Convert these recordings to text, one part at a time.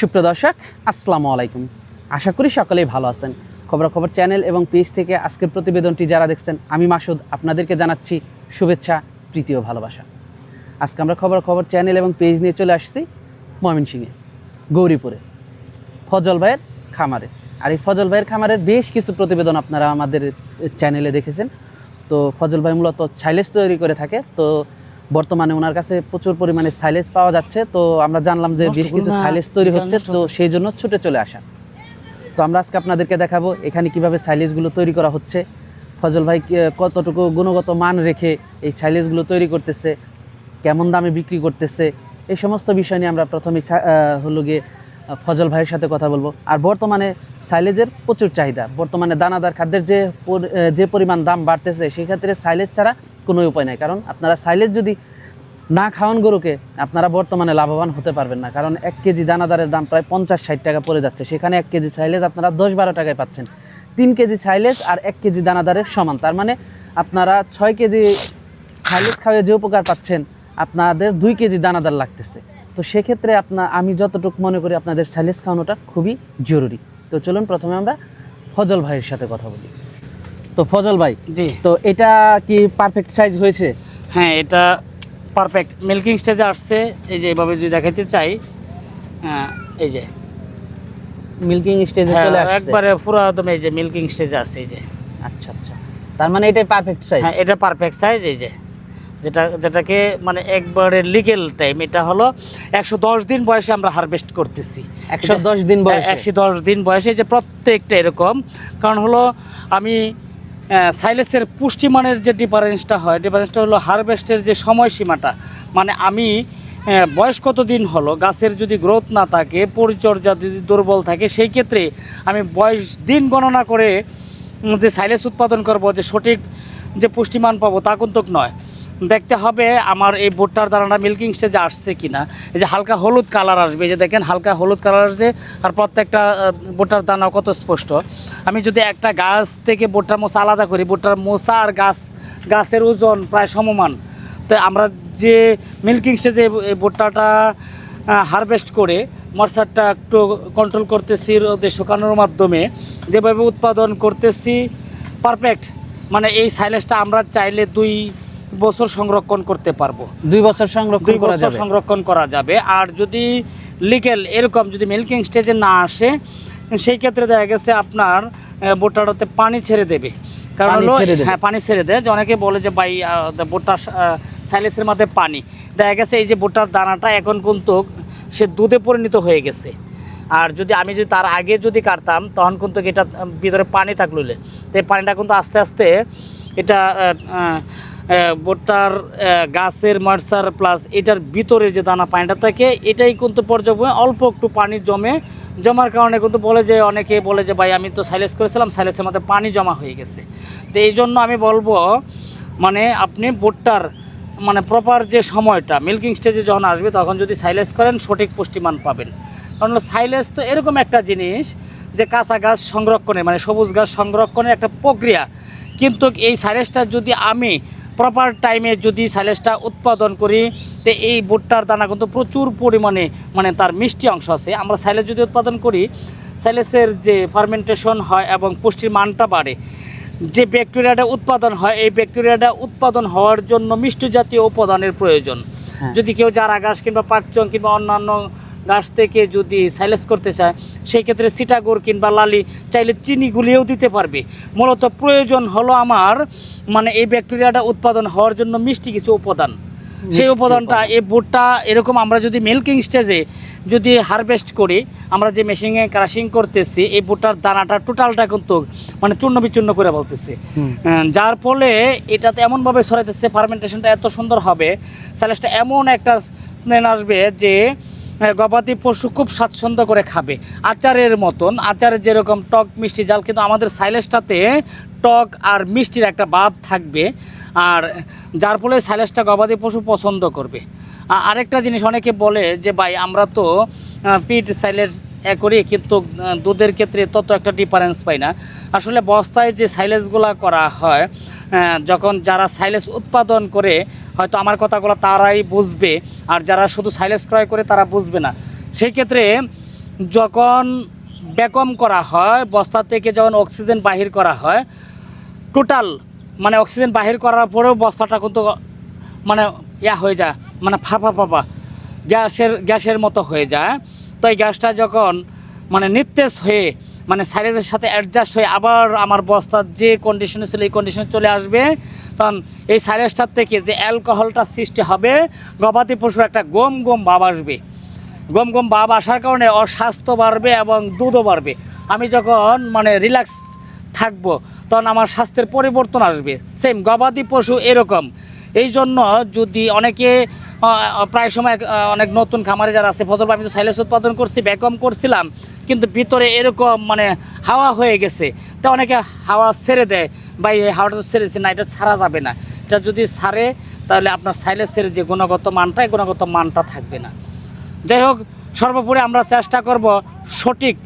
সুপ্রিয় দর্শক, আসসালামু আলাইকুম। আশা করি সকলেই ভালো আছেন। খবরাখবর চ্যানেল এবং পেজ থেকে আজকের প্রতিবেদনটি যারা দেখছেন, আমি মাসুদ আপনাদেরকে জানাচ্ছি শুভেচ্ছা, প্রীতি ও ভালোবাসা। আজকে আমরা খবরাখবর চ্যানেল এবং পেজ নিয়ে চলে আসছি ময়মনসিংহে, গৌরীপুরে, ফজল ভাইয়ের খামারে। আর এই ফজল ভাইয়ের খামারের বেশ কিছু প্রতিবেদন আপনারা আমাদের চ্যানেলে দেখেছেন। তো ফজল ভাই মূলত সাইলেজ তৈরি করে থাকে। তো বর্তমানে ওনার কাছে প্রচুর পরিমাণে সাইলেজ পাওয়া যাচ্ছে। তো আমরা জানলাম যে বেশ কিছু সাইলেজ তৈরি হচ্ছে তো সেই জন্য ছুটে চলে আসা। তো আমরা আজকে আপনাদেরকে দেখাবো এখানে কীভাবে সাইলেজগুলো তৈরি করা হচ্ছে। ফজল ভাই কতটুকু গুণগত মান রেখে এই সাইলেজগুলো তৈরি করতেছে কেমন দামে বিক্রি করতেছে এই সমস্ত বিষয় নিয়ে আমরা প্রথমে হলো গিয়ে ফজল ভাইয়ের সাথে কথা বলব। আর বর্তমানে সাইলেজের প্রচুর চাহিদা। বর্তমানে দানাদার খাদ্যের যে যে পরিমাণ দাম বাড়তেছে, সেই ক্ষেত্রে সাইলেজ ছাড়া কোনো উপায় নাই। কারণ আপনারা সাইলেজ যদি না খাওয়ান গরুকে, আপনারা বর্তমানে লাভবান হতে পারবেন না। কারণ এক কেজি দানাদারের দাম প্রায় পঞ্চাশ ষাট টাকা পড়ে যাচ্ছে। সেখানে এক কেজি সাইলেজ আপনারা দশ বারো টাকায় পাচ্ছেন। তিন কেজি সাইলেজ আর এক কেজি দানাদারের সমান। তার মানে আপনারা ছয় কেজি সাইলেজ খাওয়া যে উপকার পাচ্ছেন, আপনাদের দুই কেজি দানাদার লাগতেছে। তো সেক্ষেত্রে আপনার আমি যতটুকু মনে করি আপনাদের সাইলেজ খাওয়ানোটা খুবই জরুরি। তো চলুন প্রথমে আমরা ফজল ভাইয়ের সাথে কথা বলি। তো ফজল ভাই জি। তো এটা কি পারফেক্ট সাইজ হয়েছে? হ্যাঁ এটা পারফেক্ট মিল্কিং স্টেজে আসছে এই যে এভাবে যদি দেখাইতে চাই এই যে। মিল্কিং স্টেজে হ্যাঁ, চলে আসছে। একবারে পুরো একদম এই যে মিল্কিং স্টেজে আছে এই যে। আচ্ছা আচ্ছা। তার মানে এটাই পারফেক্ট সাইজ হ্যাঁ এটা পারফেক্ট সাইজ এই যে। যেটা যেটাকে মানে একবারে লিগেল টাইম এটা হলো একশো দশ দিন বয়সে আমরা হারভেস্ট করতেছি। একশো দশ দিন বয়সে? একশো দশ দিন বয়সে যে প্রত্যেকটা এরকম। কারণ হলো আমি সাইলেসের পুষ্টিমানের যে ডিফারেন্সটা হয় ডিফারেন্সটা হলো হারভেস্টের যে সময়সীমাটা। মানে আমি বয়স কত দিন হলো গাছের যদি গ্রোথ না থাকে পরিচর্যা যদি দুর্বল থাকে সেই ক্ষেত্রে আমি বয়স দিন গণনা করে যে সাইলেস উৎপাদন করব যে সঠিক যে পুষ্টিমান পাবো তা কিন্তু নয়। দেখতে হবে আমার এই ভুট্টার দানাটা মিল্কিং স্টেজে আসছে কিনা। এই যে হালকা হলুদ কালার আসবে, এই যে দেখেন হালকা হলুদ কালার আসছে, আর প্রত্যেকটা ভুট্টার দানা কত স্পষ্ট। আমি যদি একটা গাছ থেকে ভুট্টার মোচা আলাদা করি ভুট্টার মোচা আর গাছ, গাছের ওজন প্রায় সমমান। তো আমরা যে মিল্কিং স্টেজে এই ভুট্টাটা হারভেস্ট করে মশারটা একটু কন্ট্রোল করতেছি, রোদে শুকানোর মাধ্যমে, যেভাবে উৎপাদন করতেছি পারফেক্ট মানে এই সাইলেসটা আমরা চাইলে দুই বছর সংরক্ষণ করতে পারব। দুই বছর সংরক্ষণ দুই বছর সংরক্ষণ করা যাবে। আর যদি লিগেল এরকম যদি মিল্কিং স্টেজে না আসে সেই ক্ষেত্রে দেখা গেছে আপনার বোটাটাতে পানি ছেড়ে দেবে। কারণ হলো হ্যাঁ পানি ছেড়ে দেয়। যে অনেকে বলে যে ভাই বোটা সাইলেসের মধ্যে পানি। দেখা গেছে এই যে বোটার দানাটা এখন কিন্তু সে দুধে পরিণত হয়ে গেছে। আর যদি আমি যদি তার আগে যদি কাটতাম তখন কিন্তু এটা ভিতরে পানি থাকল তো এই পানিটা কিন্তু আস্তে আস্তে এটা ভুট্টার গাছের মার্সার প্লাস এটার ভিতরে যে দানা পানিটা থাকে, এটাই কিন্তু পর্যায়ক্রমে অল্প একটু পানি জমে। জমার কারণে কিন্তু বলে যে, অনেকে বলে যে, ভাই, আমি তো সাইলেস করেছিলাম সাইলেসের মধ্যে পানি জমা হয়ে গেছে। তো এই জন্য আমি বলব মানে আপনি ভুট্টার মানে প্রপার যে সময়টা মিল্কিং স্টেজে যখন আসবে, তখন যদি সাইলেস করেন, সঠিক পুষ্টিমান পাবেন। কারণ সাইলেস তো এরকম একটা জিনিস যে, কাঁচা গাছ সংরক্ষণের মানে সবুজ গাছ সংরক্ষণের একটা প্রক্রিয়া। কিন্তু এই সাইলেসটা যদি আমি প্রপার টাইমে যদি সাইলেসটা উৎপাদন করি তো এই ভুট্টার দানা কিন্তু প্রচুর পরিমাণে মানে তার মিষ্টি অংশ আছে আমরা সাইলেস যদি উৎপাদন করি সাইলেসের যে ফার্মেন্টেশন হয় এবং পুষ্টির মানটা বাড়ে যে ব্যাকটেরিয়াটা উৎপাদন হয় এই ব্যাকটেরিয়াটা উৎপাদন হওয়ার জন্য মিষ্টি জাতীয় উপাদানের প্রয়োজন হ্যাঁ। যদি কেউ চারা গাছ কিংবা পাকচন কিংবা অন্যান্য গাছ থেকে যদি সাইলেস করতে চায় সেই ক্ষেত্রে সিটাগোর কিংবা লালি চাইলে চিনি গুলিয়েও দিতে পারবে। মূলত প্রয়োজন হলো আমার মানে এই ব্যাকটেরিয়াটা উৎপাদন হওয়ার জন্য মিষ্টি কিছু উপাদান। সেই উপাদানটা এই ভুট্টা এরকম আমরা যদি মিল্কিং স্টেজে যদি হারভেস্ট করি আমরা যে মেশিনে ক্রাশিং করতেছি এই ভুট্টার দানাটা টোটালটা কিন্তু মানে চূর্ণ বিচূর্ণ করে বলতেছি। যার ফলে এটাতে এমনভাবে ছড়াইতেছে ফার্মেন্টেশনটা এত সুন্দর হবে স্যালেসটা এমন একটা স্মেল আসবে যে গবাদি পশু খুব স্বাচ্ছন্দ্য করে খাবে। আচারের মতন আচারের যেরকম টক, মিষ্টি জাল, কিন্তু আমাদের সাইলেসটাতে টক আর মিষ্টির একটা ভাব থাকবে। আর যার ফলে সাইলেসটা গবাদি পশু পছন্দ করবে। আরেকটা জিনিস অনেকে বলে যে, ভাই, আমরা তো পিট সাইলেস এ করি, কিন্তু দুধের ক্ষেত্রে তত একটা ডিফারেন্স পাই না। আসলে বস্তায় যে সাইলেসগুলো করা হয় যখন যারা সাইলেস উৎপাদন করে হয়তো আমার কথাগুলো তারাই বুঝবে আর যারা শুধু সাইলেস ক্রয় করে তারা বুঝবে না। সেই ক্ষেত্রে যখন বেকম করা হয়, বস্তা থেকে যখন অক্সিজেন বাহির করা হয় টোটাল মানে অক্সিজেন বাহির করার পরেও বস্তাটা কিন্তু মানে ইয়া হয়ে যায় মানে ফাঁপা ফাঁপা গ্যাসের গ্যাসের মতো হয়ে যায়। তো এই গ্যাসটা যখন মানে নির্দেশ হয়ে মানে সাইলেজের সাথে অ্যাডজাস্ট হয়ে আবার আমার বস্তার যে কন্ডিশনে ছিল, এই কন্ডিশনে চলে আসবে। তখন এই সাইলেজটার থেকে যে অ্যালকোহলটা সৃষ্টি হবে, গবাদি পশুর একটা গম গম ভাব আসবে। গম গম ভাব আসার কারণে ওর স্বাস্থ্য বাড়বে এবং দুধও বাড়বে। আমি যখন মানে রিল্যাক্স থাকব, তখন আমার স্বাস্থ্যের পরিবর্তন আসবে। সেম গবাদি পশু এরকম। এই জন্য যদি অনেকে প্রায় সময় অনেক নতুন খামারে যারা আছে ফসল আমি তো সাইলেস উৎপাদন করছি ব্যাকম করছিলাম, কিন্তু ভিতরে এরকম মানে হাওয়া হয়ে গেছে। তা অনেকে হাওয়া ছেড়ে দেয় বা এই হাওয়াটা তো ছেড়েছে না, এটা ছাড়া যাবে না। এটা যদি ছাড়ে, তাহলে আপনার সাইলেসের যে গুণগত মানটা এই গুণগত মানটা থাকবে না। যাই হোক, সর্বোপরি আমরা চেষ্টা করব সঠিক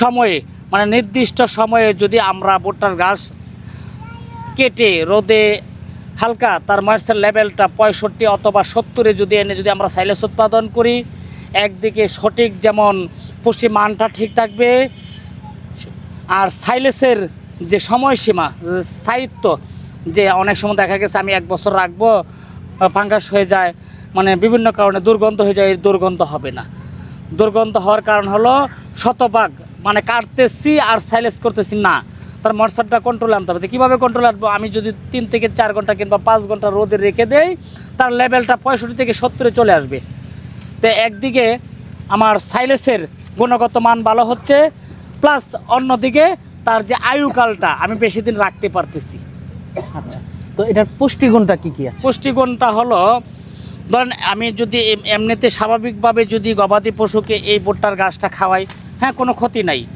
সময়ে মানে নির্দিষ্ট সময়ে যদি আমরা ভুট্টার গাছ কেটে, রোদে হালকা, তার ময়েশ্চার লেভেলটা পঁয়ষট্টি অথবা সত্তরে যদি এনে যদি আমরা সাইলেস উৎপাদন করি, একদিকে সঠিক যেমন পুষ্টি মানটা ঠিক থাকবে, আর সাইলেসের যে সময়সীমা, স্থায়িত্ব, যে অনেক সময় দেখা গেছে আমি এক বছর রাখব ফাঙ্গাস হয়ে যায় মানে বিভিন্ন কারণে দুর্গন্ধ হয়ে যায় দুর্গন্ধ হবে না। দুর্গন্ধ হওয়ার কারণ হলো শতভাগ মানে কাটতেছি আর সাইলেস করতেছি না। তার মশারটা কন্ট্রোল আনতে হবে। কীভাবে কন্ট্রোল আনব? আমি যদি তিন থেকে চার ঘণ্টা কিংবা পাঁচ ঘণ্টা রোদে রেখে দেই তার লেভেলটা পঁয়ষট্টি থেকে সত্তরে চলে আসবে। তো একদিকে আমার সাইলেসের গুণগত মান ভালো হচ্ছে প্লাস অন্যদিকে তার যে আয়ুকালটা আমি বেশি দিন রাখতে পারতেছি। আচ্ছা তো এটার পুষ্টিগুণটা কী কী আছে? পুষ্টিগুণটা হলো ধরেন আমি যদি এম- এমনিতে স্বাভাবিকভাবে যদি গবাদি পশুকে এই ভুট্টার গাছটা খাওয়াই হ্যাঁ কোনো ক্ষতি নাই।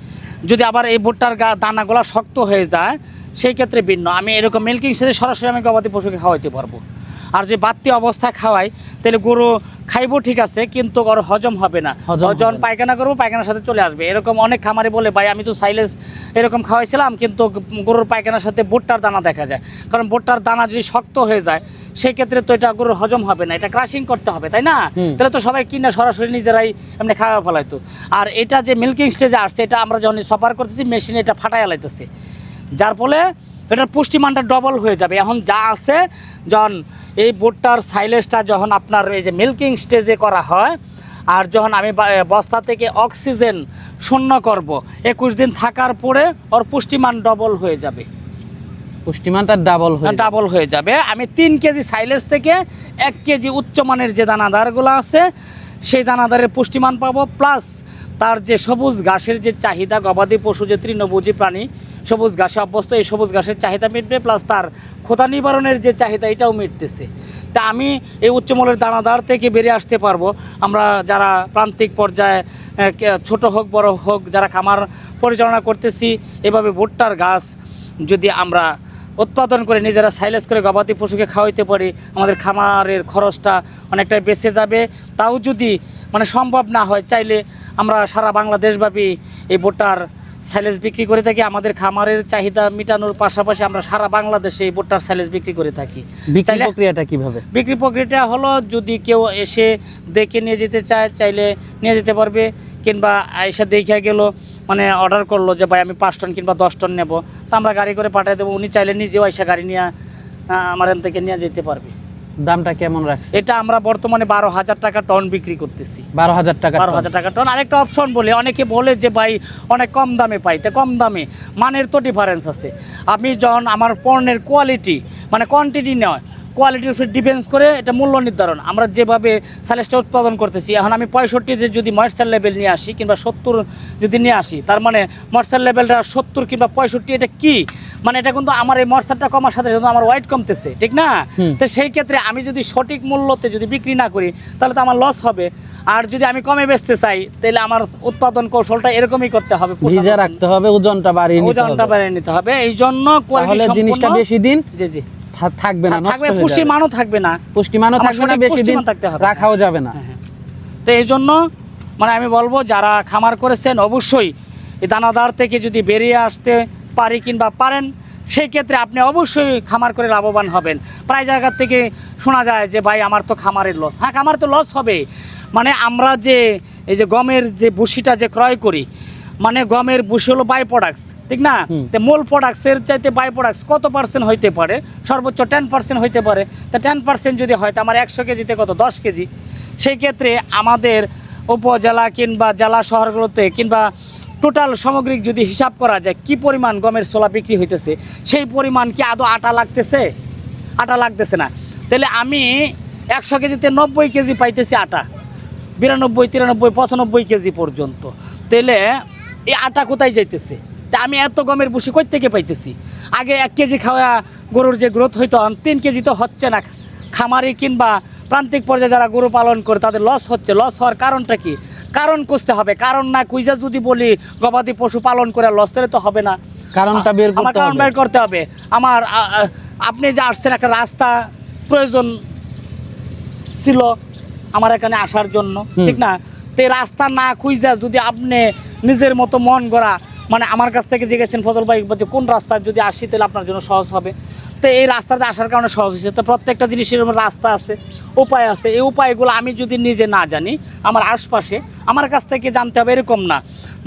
যদি আবার এই ভুট্টার গা দানাগুলো শক্ত হয়ে যায়, সেই ক্ষেত্রে ভিন্ন। আমি এরকম মিল্কিং সাথে সরাসরি আমি গবাদি পশুকে খাওয়াইতে পারব। আর যদি বাড়তি অবস্থায় খাওয়াই তাহলে গরু খাইবো ঠিক আছে কিন্তু ওর হজম হবে না। হজম যখন পায়খানা করব পায়খানার সাথে চলে আসবে। এরকম অনেক খামারে বলে ভাই আমি তো সাইলেস এরকম খাওয়াইছিলাম কিন্তু গরুর পায়খানার সাথে ভুট্টার দানা দেখা যায়। কারণ ভুট্টার দানা যদি শক্ত হয়ে যায় সেই ক্ষেত্রে তো এটা গরুর হজম হবে না। এটা ক্রাশিং করতে হবে তাই না? তাহলে তো সবাই কিনা সরাসরি নিজেরাই এমনি খাওয়া ফেলাইতো। আর এটা যে মিল্কিং স্টেজে আসছে এটা আমরা যখন সফার করতেছি মেশিনে এটা ফাটাই লাইতেছে। যার ফলে এটার পুষ্টিমানটা ডবল হয়ে যাবে। এখন যা আছে যখন এই ভুট্টার সাইলেসটা যখন আপনার এই যে মিল্কিং স্টেজে করা হয় আর যখন আমি বস্তা থেকে অক্সিজেন শূন্য করব একুশ দিন থাকার পরে ওর পুষ্টিমান ডবল হয়ে যাবে। পুষ্টিমানটা ডাবল হয়ে ডাবল হয়ে যাবে। আমি তিন কেজি সাইলেজ থেকে এক কেজি উচ্চমানের যে দানাদারগুলো আছে সেই দানাদারের পুষ্টিমান পাবো। প্লাস তার যে সবুজ ঘাসের যে চাহিদা গবাদি পশু যে তৃণভোজী প্রাণী সবুজ ঘাসে অভ্যস্ত এই সবুজ ঘাসের চাহিদা মিটবে প্লাস তার ক্ষতা নিবারণের যে চাহিদা, এটাও মিটতেছে। তা আমি এই উচ্চমূল্যের দানাদার থেকে বেরিয়ে আসতে পারব। আমরা যারা প্রান্তিক পর্যায়ে ছোট হোক, বড় হোক, যারা খামার পরিচালনা করতেছি, এভাবে ভুট্টার গাছ যদি আমরা উৎপাদন করে, নিজেরা সাইলেস করে গবাদি পশুকে খাওয়াইতে পারি, আমাদের খামারের খরচটা অনেকটাই বেঁচে যাবে। তাও যদি মানে সম্ভব না হয়, চাইলে আমরা সারা বাংলাদেশব্যাপী এই ভুট্টার সাইলেজ বিক্রি করে থাকি। আমাদের খামারের চাহিদা মেটানোর পাশাপাশি আমরা সারা বাংলাদেশে এই ভুট্টার সাইলেজ বিক্রি করে থাকি। বিক্রি প্রক্রিয়াটা কীভাবে? বিক্রি প্রক্রিয়াটা হলো যদি কেউ এসে দেখে নিয়ে যেতে চায় চাইলে নিয়ে যেতে পারবে কিংবা এসে দেখে গেল মানে অর্ডার করল যে ভাই আমি পাঁচ টন কিংবা দশ টন নেব। তা আমরা গাড়ি করে পাঠিয়ে দেবো। উনি চাইলে নিজেও এসে গাড়ি নিয়ে আমার এখান থেকে নিয়ে যেতে পারবে। দামটা কেমন রাখছে এটা আমরা বর্তমানে বারো হাজার টাকা টন বিক্রি করতেছি। বারো হাজার টাকা বারো হাজার টাকা টন। আরেকটা অপশন বলে অনেকে বলে যে ভাই অনেক কম দামে পাই। তো কম দামে মানের তো ডিফারেন্স আছে। আমি যখন আমার পণ্যের কোয়ালিটি মানে কোয়ান্টিটি নয় কোয়ালিটির উপর ডিপেন্স করে এটা মূল্য নির্ধারণ। আমরা যেভাবে সালেসটা উৎপাদন করতেছি এখন আমি পঁয়ষট্টিতে যদি ময়েশ্চার লেভেল নিয়ে আসি কিংবা সত্তর যদি নিয়ে আসি তার মানে ময়েশ্চার লেভেলটা সত্তর কিংবা পঁয়ষট্টি এটা কি? মানে এটা কিন্তু আমার এই ময়েশ্চারটা কমার সাথে সাথে আমার ওয়েট কমতেছে ঠিক না? তো সেই ক্ষেত্রে আমি যদি সঠিক মূল্যতে যদি বিক্রি না করি তাহলে তো আমার লস হবে। আর যদি আমি কমে বেচতে চাই তাহলে আমার উৎপাদন কৌশলটা এরকমই করতে হবে ভিজা রাখতে হবে ওজনটা বাড়িয়ে নিতে ওজনটা বাড়িয়ে নিতে হবে। এই জন্য তাহলে জিনিসটা বেশি দিন জি জি। থাকবে না থাকবে যাবে। মানও থাকবে না। পুষ্টিমানও আমার থাকবে না বেশি দিন হবে। রাখাও যাবে না। হ্যাঁ, হ্যাঁ। তো এই জন্য মানে আমি বলব যারা খামার করেছেন অবশ্যই এই দানাদার থেকে যদি বেরিয়ে আসতে পারি কিংবা পারেন সেই ক্ষেত্রে আপনি অবশ্যই খামার করে লাভবান হবেন। প্রায় জায়গার থেকে শোনা যায় যে ভাই আমার তো খামারের লস হ্যাঁ খামার তো লস হবে। মানে আমরা যে এই যে গমের যে বুসিটা যে ক্রয় করি মানে গমের বুসি হলো বাই প্রোডাক্টস ঠিক না। তো মূল প্রোডাক্টসের চাইতে বাই প্রোডাক্টস কত পার্সেন্ট হইতে পারে? সর্বোচ্চ টেন পার্সেন্ট হইতে পারে। তা টেন পার্সেন্ট যদি হয় তো আমার একশো কেজিতে কত? দশ কেজি। সেই ক্ষেত্রে আমাদের উপজেলা কিংবা জেলা শহরগুলোতে কিংবা টোটাল সামগ্রিক যদি হিসাব করা যায়, কি পরিমাণ গমের ছোলা বিক্রি হইতেছে? সেই পরিমাণ কি আদৌ আটা লাগতেছে? আটা লাগতেছে না। তাহলে আমি একশো কেজিতে নব্বই কেজি পাইতেছি আটা। বিরানব্বই, তিরানব্বই, পঁচানব্বই কেজি পর্যন্ত। তাহলে এই আটা কোথায় যাইতেছে? তা আমি এত গমের ভুসি কই থেকে পাইতেছি? আগে এক কেজি খাওয়া গরুর যে গ্রোথ হইতো তিন কেজি তো হচ্ছে না। খামারি কিংবা প্রান্তিক পর্যায়ে যারা গরু পালন করে, তাদের লস হচ্ছে। লস হওয়ার কারণটা কি? কারণ খুঁজতে হবে। কারণ না কুইজা যদি বলি গবাদি পশু পালন করে লস তো হবে না। কারণটা বের আমার করতে কারণ বের করতে হবে। আমার আপনি যে আসছেন একটা রাস্তা প্রয়োজন ছিল আমার এখানে আসার জন্য ঠিক না? তে রাস্তা না খুঁজা যদি আপনি নিজের মতো মন গড়া মানে আমার কাছ থেকে জিজ্ঞেসেন, ফজল ভাই যে কোন রাস্তায় যদি আসি তাহলে আপনার জন্য সহজ হবে। তো এই রাস্তাতে আসার কারণে সহজ হয়েছে। তো প্রত্যেকটা জিনিসের রাস্তা আছে, উপায় আছে। এই উপায়গুলো আমি যদি নিজে না জানি, আমার আশপাশে, আমার কাছ থেকে জানতে হবে এরকম না।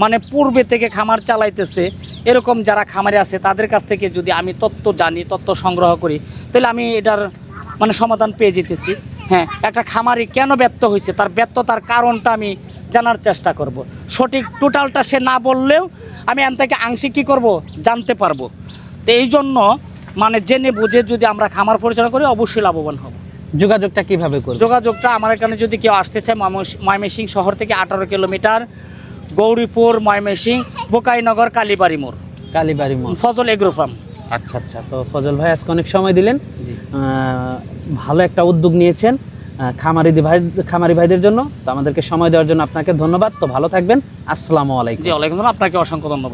মানে পূর্বে থেকে খামার চালাইতেছে, এরকম যারা খামারে আছে, তাদের কাছ থেকে যদি আমি তথ্য জানি, তথ্য সংগ্রহ করি, তাহলে আমি এটার মানে সমাধান পেয়ে যেতেছি। হ্যাঁ একটা খামারি কেন ব্যর্থ হয়েছে? তার ব্যর্থতার কারণটা আমি জানার চেষ্টা করব। সঠিক টোটালটা সে না বললেও আমি এন থেকে আংশিক কী করব? জানতে পারব। তো এই জন্য মানে জেনে বুঝে যদি আমরা খামার পরিচালনা করি অবশ্যই লাভবান হব। যোগাযোগটা কীভাবে করবে? যোগাযোগটা আমার এখানে যদি কেউ আসতে চায় ময়মেসিং শহর থেকে আঠারো কিলোমিটার গৌরীপুর ময়মেসিং বোকাইনগর কালীবাড়ি মোড়। কালীবাড়ি মোড়। Fazal agro farm. আচ্ছা আচ্ছা। তো ফজল ভাই আজকে অনেক সময় দিলেন। জি। ভালো একটা উদ্যোগ নিয়েছেন। খামারি ভাই খামারি ভাইদের জন্য। তো আমাদেরকে সময় দেওয়ার জন্য আপনাকে ধন্যবাদ। তো ভালো থাকবেন। আসসালামু আলাইকুম। জি আলাইকুম আপনাকে অসংখ্য ধন্যবাদ।